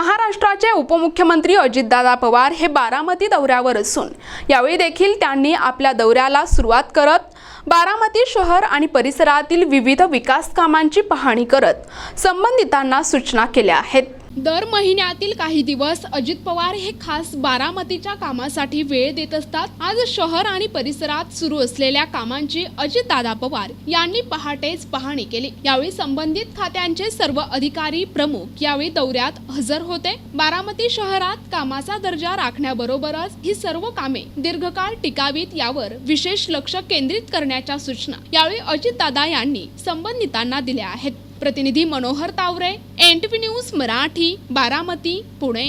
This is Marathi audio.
महाराष्ट्राचे उपमुख्यमंत्री अजितदादा पवार हे बारामती दौऱ्यावर असून यावेळी देखील त्यांनी आपल्या दौऱ्याला सुरुवात करत बारामती शहर आणि परिसरातील विविध विकास कामांची पाहणी करत संबंधितांना सूचना केल्या आहेत. दर महिन्यातील काही दिवस अजित पवार हे खास बारामतीच्या कामासाठी वेळ देत असतात. आज शहर आणि परिसरात सुरू असलेल्या कामांची अजित दादा पवार यांनी पहाटेच पाहणी केली. यावेळी संबंधित खात्यांचे सर्व अधिकारी प्रमुख यावेळी दौऱ्यात हजर होते. बारामती शहरात कामाचा दर्जा राखण्याबरोबरच ही सर्व कामे दीर्घकाळ टिकावीत यावर विशेष लक्ष केंद्रित करण्याच्या सूचना यावेळी अजित दादा यांनी संबंधितांना दिल्या आहेत. प्रतिनिधी Manohar Taware N T news Marathi Baramati Pune.